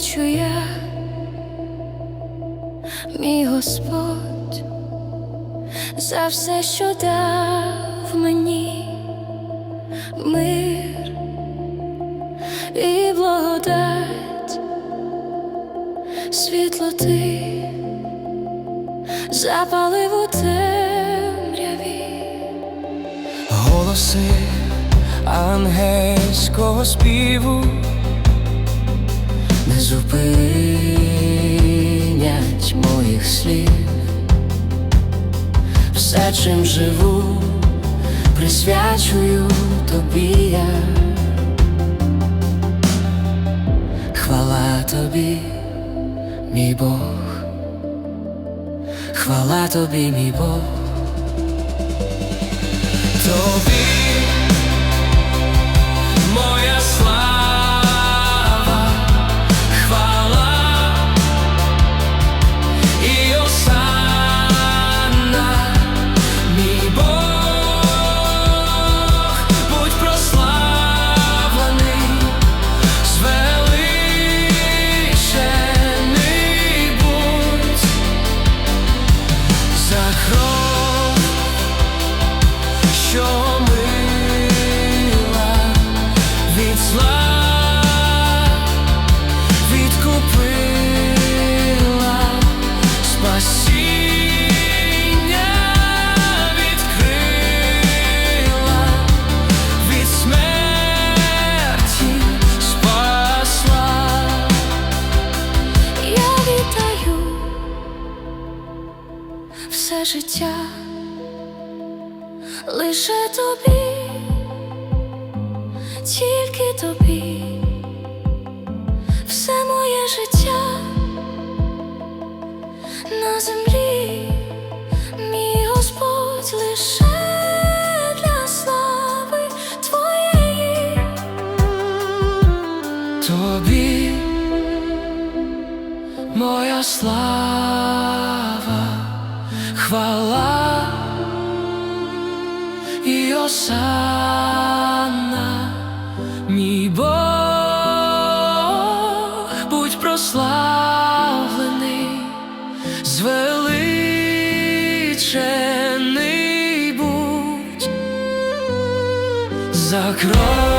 чим я, мій Господь, за все, що дав мені. Мир і благодать, світло ти запалив у темряві. Голоси ангельського співу не зупинять моїх слів. Все, чим живу, присвячую тобі я. Хвала тобі, мій Бог, хвала тобі, мій Бог. Тобі все життя лише тобі, тільки тобі, все моє життя на землі, мій Господь лише. Тобі моя слава, хвала і осанна, мій Бог, будь прославлений, звеличений будь за кров